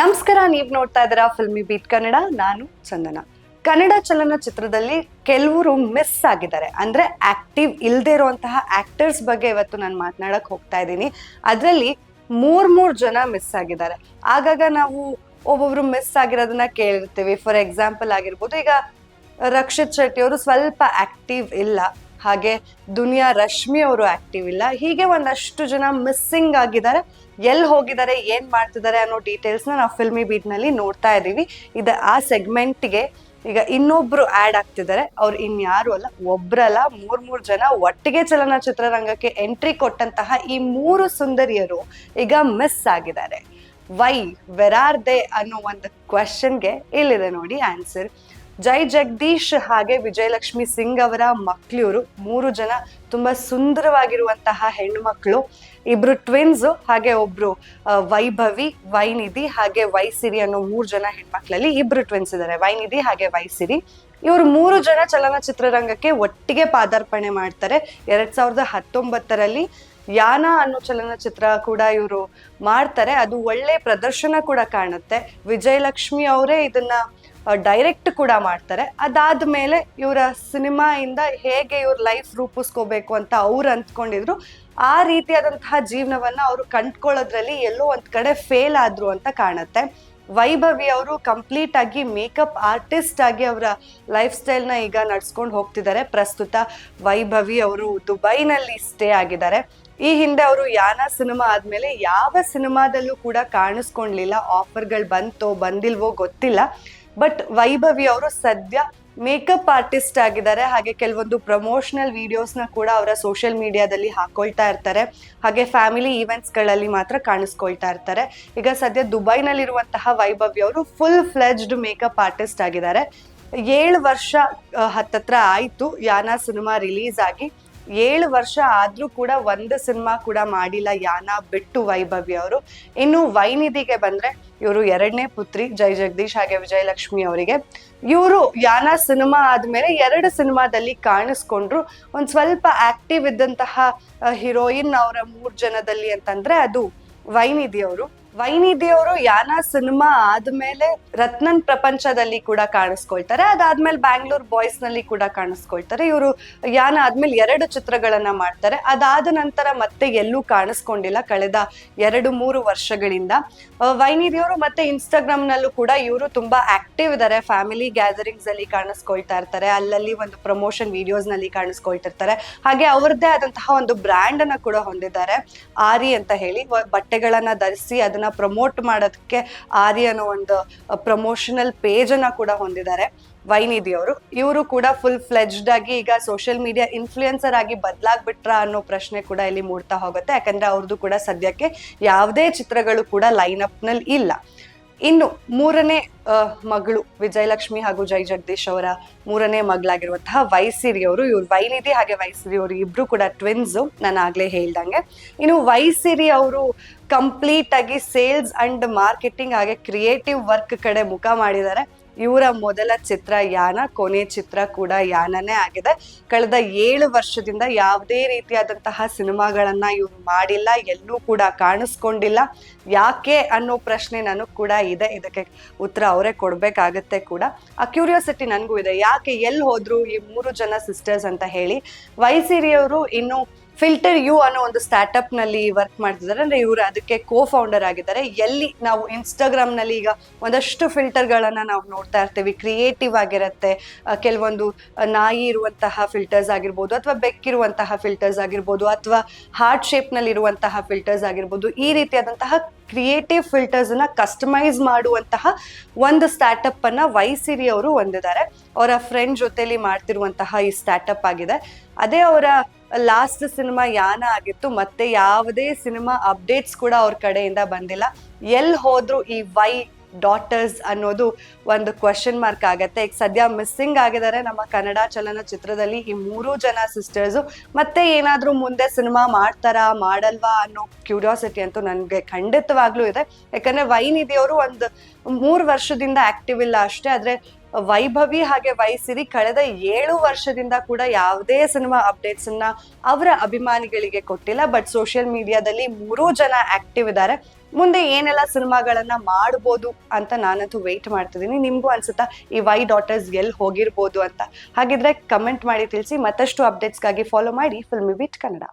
ನಮಸ್ಕಾರ, ನೀವು ನೋಡ್ತಾ ಇದ್ದೀರಾ ಫಿಲ್ಮಿ ಬೀಟ್ ಕನ್ನಡ. ನಾನು ಚಂದನ. ಕನ್ನಡ ಚಲನಚಿತ್ರದಲ್ಲಿ ಕೆಲವರು ಮಿಸ್ ಆಗಿದ್ದಾರೆ. ಅಂದ್ರೆ ಆಕ್ಟಿವ್ ಇಲ್ಲದೆ ಇರುವಂತಹ ಆಕ್ಟರ್ಸ್ ಬಗ್ಗೆ ಇವತ್ತು ನಾನು ಮಾತನಾಡಕ್ ಹೋಗ್ತಾ ಇದ್ದೀನಿ. ಅದರಲ್ಲಿ ಮೂರ್ ಮೂರ್ ಜನ ಮಿಸ್ ಆಗಿದ್ದಾರೆ. ಆಗಾಗ ನಾವು ಒಬ್ಬೊಬ್ರು ಮಿಸ್ ಆಗಿರೋದನ್ನ ಕೇಳಿರ್ತೀವಿ. ಫಾರ್ ಎಕ್ಸಾಂಪಲ್ ಆಗಿರ್ಬೋದು, ಈಗ ರಕ್ಷಿತ್ ಶೆಟ್ಟಿ ಅವರು ಸ್ವಲ್ಪ ಆಕ್ಟಿವ್ ಇಲ್ಲ. ಹಾಗೆ ದುನಿಯಾ ರಶ್ಮಿ ಅವರು ಆಕ್ಟಿವ್ ಇಲ್ಲ. ಹೀಗೆ ಒಂದಷ್ಟು ಜನ ಮಿಸ್ಸಿಂಗ್ ಆಗಿದ್ದಾರೆ. ಎಲ್ಲಿ ಹೋಗಿದ್ದಾರೆ, ಏನ್ ಮಾಡ್ತಿದ್ದಾರೆ ಅನ್ನೋ ಡೀಟೇಲ್ಸ್ನ ನಾವು ಫಿಲ್ಮಿ ಬೀಟ್ನಲ್ಲಿ ನೋಡ್ತಾ ಇದ್ದೀವಿ. ಇದು ಆ ಸೆಗ್ಮೆಂಟ್ಗೆ ಈಗ ಇನ್ನೊಬ್ರು ಆಡ್ ಆಗ್ತಿದ್ದಾರೆ. ಅವ್ರು ಇನ್ಯಾರು ಅಲ್ಲ, ಒಬ್ರಲ್ಲ, ಮೂರ್ ಮೂರ್ ಜನ ಒಟ್ಟಿಗೆ ಚಲನಚಿತ್ರರಂಗಕ್ಕೆ ಎಂಟ್ರಿ ಕೊಟ್ಟಂತಹ ಈ ಮೂರು ಸುಂದರಿಯರು ಈಗ ಮಿಸ್ ಆಗಿದ್ದಾರೆ. ವೈ ವೆರ್ ಆರ್ ದೇ ಅನ್ನೋ ಒಂದು ಕ್ವಶನ್ಗೆ ಇಲ್ಲಿದೆ ನೋಡಿ ಆನ್ಸರ್ ಜೈ ಜಗದೀಶ್ ಹಾಗೆ ವಿಜಯಲಕ್ಷ್ಮಿ ಸಿಂಗ್ ಅವರ ಮಕ್ಳಿವರು, ಮೂರು ಜನ ತುಂಬಾ ಸುಂದರವಾಗಿರುವಂತಹ ಹೆಣ್ಮಕ್ಳು. ಇಬ್ರು ಟ್ವಿನ್ಸ್ ಹಾಗೆ ಒಬ್ರು ವೈಭವಿ, ವೈನಿಧಿ, ಹಾಗೆ ವೈಸಿರಿ ಅನ್ನೋ ಮೂರು ಜನ ಹೆಣ್ಮಕ್ಳಲ್ಲಿ ಇಬ್ರು ಟ್ವಿನ್ಸ್ ಇದ್ದಾರೆ ವೈನಿಧಿ ಹಾಗೆ ವೈಸಿರಿ. ಇವರು ಮೂರು ಜನ ಚಲನಚಿತ್ರರಂಗಕ್ಕೆ ಒಟ್ಟಿಗೆ ಪಾದಾರ್ಪಣೆ ಮಾಡ್ತಾರೆ. ಎರಡ್ ಸಾವಿರದ ಹತ್ತೊಂಬತ್ತರಲ್ಲಿ ಯಾನ ಅನ್ನೋ ಚಲನಚಿತ್ರ ಕೂಡ ಇವರು ಮಾಡ್ತಾರೆ. ಅದು ಒಳ್ಳೆ ಪ್ರದರ್ಶನ ಕೂಡ ಕಾಣುತ್ತೆ. ವಿಜಯಲಕ್ಷ್ಮಿ ಅವರೇ ಇದನ್ನ ಡೈರೆಕ್ಟ್ ಕೂಡ ಮಾಡ್ತಾರೆ. ಅದಾದ ಮೇಲೆ ಇವರ ಸಿನಿಮಾಯಿಂದ ಹೇಗೆ ಇವ್ರ ಲೈಫ್ ರೂಪಿಸ್ಕೋಬೇಕು ಅಂತ ಅವ್ರು ಅಂದ್ಕೊಂಡಿದ್ರು ಆ ರೀತಿಯಾದಂತಹ ಜೀವನವನ್ನ ಅವರು ಕಂಡ್ಕೊಳ್ಳೋದ್ರಲ್ಲಿ ಎಲ್ಲೋ ಒಂದ್ ಕಡೆ ಫೇಲ್ ಆದ್ರು ಅಂತ ಕಾಣುತ್ತೆ. ವೈಭವಿ ಅವರು ಕಂಪ್ಲೀಟ್ ಆಗಿ ಮೇಕಪ್ ಆರ್ಟಿಸ್ಟ್ ಆಗಿ ಅವರ ಲೈಫ್ ಸ್ಟೈಲ್ನ ಈಗ ನಡ್ಸ್ಕೊಂಡು ಹೋಗ್ತಿದ್ದಾರೆ. ಪ್ರಸ್ತುತ ವೈಭವಿ ಅವರು ದುಬೈನಲ್ಲಿ ಸ್ಟೇ ಆಗಿದ್ದಾರೆ. ಈ ಹಿಂದೆ ಅವರು ಯಾನ ಸಿನಿಮಾ ಆದ್ಮೇಲೆ ಯಾವ ಸಿನಿಮಾದಲ್ಲೂ ಕೂಡ ಕಾಣಿಸ್ಕೊಂಡ್ಲಿಲ್ಲ ಆಫರ್ಗಳು ಬಂತೋ ಬಂದಿಲ್ವೋ ಗೊತ್ತಿಲ್ಲ. ಬಟ್ ವೈಭವಿ ಅವರು ಸದ್ಯ ಮೇಕಪ್ ಆರ್ಟಿಸ್ಟ್ ಆಗಿದ್ದಾರೆ. ಹಾಗೆ ಕೆಲವೊಂದು ಪ್ರಮೋಷನಲ್ ವಿಡಿಯೋಸ್ನ ಕೂಡ ಅವರ ಸೋಷಿಯಲ್ ಮೀಡಿಯಾದಲ್ಲಿ ಹಾಕೊಳ್ತಾ ಇರ್ತಾರೆ. ಹಾಗೆ ಫ್ಯಾಮಿಲಿ ಈವೆಂಟ್ಸ್ಗಳಲ್ಲಿ ಮಾತ್ರ ಕಾಣಿಸ್ಕೊಳ್ತಾ ಇರ್ತಾರೆ. ಈಗ ಸದ್ಯ ದುಬೈನಲ್ಲಿರುವಂತಹ ವೈಭವಿ ಅವರು ಫುಲ್ ಫ್ಲೆಜ್ಡ್ ಮೇಕಪ್ ಆರ್ಟಿಸ್ಟ್ ಆಗಿದ್ದಾರೆ. ಏಳು ವರ್ಷ ಹತ್ತತ್ರ ಆಯಿತು ಯಾನ ಸಿನಿಮಾ ರಿಲೀಸ್ ಆಗಿ. ಏಳು ವರ್ಷ ಆದ್ರೂ ಕೂಡ ಒಂದು ಸಿನಿಮಾ ಕೂಡ ಮಾಡಿಲ್ಲ ಯಾನ ಬಿಟ್ಟು ವೈಭವಿ ಅವರು. ಇನ್ನು ವೈನಿಧಿಗೆ ಬಂದ್ರೆ ಇವರು ಎರಡನೇ ಪುತ್ರಿ ಜೈ ಜಗದೀಶ್ ಹಾಗೆ ವಿಜಯಲಕ್ಷ್ಮಿ ಅವರಿಗೆ. ಇವರು ಯಾನ ಸಿನಿಮಾ ಆದ್ಮೇಲೆ ಎರಡು ಸಿನಿಮಾದಲ್ಲಿ ಕಾಣಿಸ್ಕೊಂಡ್ರು. ಒಂದು ಸ್ವಲ್ಪ ಆಕ್ಟಿವ್ ಇದ್ದಂತಹ ಹೀರೋಯಿನ್ ಅವರ ಮೂರು ಜನದಲ್ಲಿ ಅಂತಂದ್ರೆ ಅದು ವೈನಿಧಿ ಅವರು. ವೈನಿಧಿ ಅವರು ಯಾನ ಸಿನಿಮಾ ಆದ್ಮೇಲೆ ರತ್ನನ್ ಪ್ರಪಂಚದಲ್ಲಿ ಕೂಡ ಕಾಣಿಸ್ಕೊಳ್ತಾರೆ. ಅದಾದ್ಮೇಲೆ ಬ್ಯಾಂಗ್ಳೂರ್ ಬಾಯ್ಸ್ನಲ್ಲಿ ಕೂಡ ಕಾಣಿಸ್ಕೊಳ್ತಾರೆ. ಇವರು ಯಾನ ಆದ್ಮೇಲೆ ಎರಡು ಚಿತ್ರಗಳನ್ನ ಮಾಡ್ತಾರೆ. ಅದಾದ ನಂತರ ಮತ್ತೆ ಎಲ್ಲೂ ಕಾಣಿಸ್ಕೊಂಡಿಲ್ಲ ಕಳೆದ ಎರಡು ಮೂರು ವರ್ಷಗಳಿಂದ. ಆ, ವೈನಿಧಿ ಅವರು ಮತ್ತೆ ಇನ್ಸ್ಟಾಗ್ರಾಮ್ ನಲ್ಲೂ ಕೂಡ ಇವರು ತುಂಬಾ ಆಕ್ಟಿವ್ ಇದ್ದಾರೆ ಫ್ಯಾಮಿಲಿ ಗ್ಯಾದರಿಂಗ್ಸ್ ಅಲ್ಲಿ ಕಾಣಿಸ್ಕೊಳ್ತಾ ಇರ್ತಾರೆ. ಅಲ್ಲಲ್ಲಿ ಒಂದು ಪ್ರಮೋಷನ್ ವಿಡಿಯೋಸ್ನಲ್ಲಿ ಕಾಣಿಸ್ಕೊಳ್ತಿರ್ತಾರೆ. ಹಾಗೆ ಅವ್ರದ್ದೇ ಆದಂತಹ ಒಂದು ಬ್ರ್ಯಾಂಡ್ ಅನ್ನ ಕೂಡ ಹೊಂದಿದ್ದಾರೆ. ಆರಿ ಅಂತ ಹೇಳಿ ಬಟ್ಟೆಗಳನ್ನ ಧರಿಸಿ ಅದನ್ನ ಪ್ರಮೋಟ್ ಮಾಡೋದಕ್ಕೆ ಆರಿ ಅನ್ನೋ ಒಂದು ಪ್ರಮೋಷನಲ್ ಪೇಜನ್ನು ಕೂಡ ಹೊಂದಿದ್ದಾರೆ. ವೈನಿಧಿ ಅವರು. ಇವರು ಕೂಡ ಫುಲ್ ಫ್ಲೆಜ್ಡ್ ಆಗಿ ಈಗ ಸೋಷಿಯಲ್ ಮೀಡಿಯಾ ಇನ್ಫ್ಲುಯೆನ್ಸರ್ ಆಗಿ ಬದಲಾಗ್ಬಿಟ್ರ ಅನ್ನೋ ಪ್ರಶ್ನೆ ಕೂಡ ಇಲ್ಲಿ ಮೂಡ್ತಾ ಹೋಗುತ್ತೆ. ಯಾಕಂದ್ರೆ ಅವ್ರದ್ದು ಕೂಡ ಸದ್ಯಕ್ಕೆ ಯಾವುದೇ ಚಿತ್ರಗಳು ಕೂಡ ಲೈನ್ ಅಪ್ನಲ್ಲಿ ಇಲ್ಲ. ಇನ್ನು ಮೂರನೇ ಮಗಳು ವಿಜಯಲಕ್ಷ್ಮಿ ಹಾಗೂ ಜೈ ಜಗದೀಶ್ ಅವರ ಮೂರನೇ ಮಗಳಾಗಿರುವಂತಹ ವೈಸಿರಿ ಅವರು, ಇವ್ರು ವೈನಿಧಿ ಹಾಗೆ ವೈಸಿರಿ ಅವರು ಇಬ್ರು ಕೂಡ ಟ್ವಿನ್ಸ್ ನಾನು ಆಗ್ಲೇ ಹೇಳ್ದಂಗೆ. ಇನ್ನು ವೈಸಿರಿ ಅವರು ಕಂಪ್ಲೀಟ್ ಆಗಿ ಸೇಲ್ಸ್ ಅಂಡ್ ಮಾರ್ಕೆಟಿಂಗ್ ಹಾಗೆ ಕ್ರಿಯೇಟಿವ್ ವರ್ಕ್ ಕಡೆ ಮುಖ ಮಾಡಿದ್ದಾರೆ. ಇವರ ಮೊದಲ ಚಿತ್ರ ಯಾನ, ಕೊನೆ ಚಿತ್ರ ಕೂಡ ಯಾನನೇ ಆಗಿದೆ. ಕಳೆದ ಏಳು ವರ್ಷದಿಂದ ಯಾವುದೇ ರೀತಿಯಾದಂತಹ ಸಿನಿಮಾಗಳನ್ನ ಇವರು ಮಾಡಿಲ್ಲ, ಎಲ್ಲೂ ಕೂಡ ಕಾಣಿಸ್ಕೊಂಡಿಲ್ಲ. ಯಾಕೆ ಅನ್ನೋ ಪ್ರಶ್ನೆ ನನಗೆ ಕೂಡ ಇದೆ. ಇದಕ್ಕೆ ಉತ್ತರ ಅವರೇ ಕೊಡಬೇಕಾಗತ್ತೆ ಕೂಡ. ಆ ಕ್ಯೂರಿಯಾಸಿಟಿ ನನಗೂ ಇದೆ. ಯಾಕೆ ಎಲ್ಲಿ ಹೋದ್ರು ಈ ಮೂರು ಜನ ಸಿಸ್ಟರ್ಸ್ ಅಂತ ಹೇಳಿ, ವೈಸಿರಿಯವರು ಇನ್ನು ಫಿಲ್ಟರ್ ಯು ಅನ್ನೋ ಒಂದು ಸ್ಟಾರ್ಟ್ಅಪ್ನಲ್ಲಿ ವರ್ಕ್ ಮಾಡ್ತಿದ್ದಾರೆ. ಅಂದ್ರೆ ಇವರು ಅದಕ್ಕೆ ಕೋ ಫೌಂಡರ್ ಆಗಿದ್ದಾರೆ. ಎಲ್ಲಿ ನಾವು ಇನ್ಸ್ಟಾಗ್ರಾಮ್ನಲ್ಲಿ ಈಗ ಒಂದಷ್ಟು ಫಿಲ್ಟರ್ ಗಳನ್ನ ನಾವು ನೋಡ್ತಾ ಇರ್ತೇವೆ. ಕ್ರಿಯೇಟಿವ್ ಆಗಿರುತ್ತೆ. ಕೆಲವೊಂದು ನಾಯಿ ಇರುವಂತಹ ಫಿಲ್ಟರ್ಸ್ ಆಗಿರ್ಬೋದು ಅಥವಾ ಬೆಕ್ಕಿರುವಂತಹ ಫಿಲ್ಟರ್ಸ್ ಆಗಿರ್ಬೋದು ಅಥವಾ ಹಾರ್ಟ್ ಶೇಪ್ನಲ್ಲಿ ಇರುವಂತಹ ಫಿಲ್ಟರ್ಸ್ ಆಗಿರ್ಬೋದು. ಈ ರೀತಿಯಾದಂತಹ ಕ್ರಿಯೇಟಿವ್ ಫಿಲ್ಟರ್ಸ್ ಅನ್ನ ಕಸ್ಟಮೈಸ್ ಮಾಡುವಂತಹ ಒಂದು ಸ್ಟಾರ್ಟ್ಅಪ್ ಅನ್ನ ವೈಸಿರಿ ಅವರು ಹೊಂದಿದ್ದಾರೆ. ಅವರ ಫ್ರೆಂಡ್ ಜೊತೆಲಿ ಮಾಡ್ತಿರುವಂತಹ ಈ ಸ್ಟಾರ್ಟ್ಅಪ್ ಆಗಿದೆ. ಅದೇ ಅವರ ಲಾಸ್ಟ್ ಸಿನಿಮಾ ಯಾನ ಆಗಿತ್ತು, ಮತ್ತೆ ಯಾವುದೇ ಸಿನಿಮಾ ಅಪ್ಡೇಟ್ಸ್ ಕೂಡ ಅವ್ರ ಕಡೆಯಿಂದ ಬಂದಿಲ್ಲ. ಎಲ್ಲಿ ಹೋದ್ರು ಈ ವೈ ಡಾಟರ್ಸ್ ಅನ್ನೋದು ಒಂದು ಕ್ವಶನ್ ಮಾರ್ಕ್ ಆಗತ್ತೆ. ಈಗ ಸದ್ಯ ಮಿಸ್ಸಿಂಗ್ ಆಗಿದ್ದಾರೆ ನಮ್ಮ ಕನ್ನಡ ಚಲನಚಿತ್ರದಲ್ಲಿ ಈ ಮೂರು ಜನ ಸಿಸ್ಟರ್ಸು. ಮತ್ತೆ ಏನಾದರೂ ಮುಂದೆ ಸಿನಿಮಾ ಮಾಡ್ತಾರಾ, ಮಾಡಲ್ವಾ ಅನ್ನೋ ಕ್ಯೂರಿಯಾಸಿಟಿ ಅಂತೂ ನನಗೆ ಖಂಡಿತವಾಗ್ಲೂ ಇದೆ. ಯಾಕಂದ್ರೆ ವೈನಿಧಿ ಅವರು ಒಂದು ಮೂರು ವರ್ಷದಿಂದ ಆಕ್ಟಿವ್ ಇಲ್ಲ ಅಷ್ಟೇ, ಆದ್ರೆ ವೈಭವಿ ಹಾಗೆ ವೈಸಿರಿ ಕಳೆದ ಏಳು ವರ್ಷದಿಂದ ಕೂಡ ಯಾವುದೇ ಸಿನಿಮಾ ಅಪ್ಡೇಟ್ಸ್ ಅನ್ನ ಅವರ ಅಭಿಮಾನಿಗಳಿಗೆ ಕೊಟ್ಟಿಲ್ಲ. ಬಟ್ ಸೋಷಿಯಲ್ ಮೀಡಿಯಾದಲ್ಲಿ ಮೂರೂ ಜನ ಆಕ್ಟಿವ್ ಇದ್ದಾರೆ. ಮುಂದೆ ಏನೆಲ್ಲ ಸಿನಿಮಾಗಳನ್ನ ಮಾಡ್ಬೋದು ಅಂತ ನಾನಂತೂ ವೆಯ್ಟ್ ಮಾಡ್ತಿದ್ದೀನಿ. ನಿಮ್ಗೂ ಅನ್ಸುತ್ತಾ ಈ ವೈ ಡಾಟರ್ಸ್ ಎಲ್ಲಿ ಹೋಗಿರ್ಬೋದು ಅಂತ? ಹಾಗಿದ್ರೆ ಕಮೆಂಟ್ ಮಾಡಿ ತಿಳಿಸಿ. ಮತ್ತಷ್ಟು ಅಪ್ಡೇಟ್ಸ್ಗಾಗಿ ಫಾಲೋ ಮಾಡಿ ಫಿಲ್ಮಿ ವಿಟ್ ಕನ್ನಡ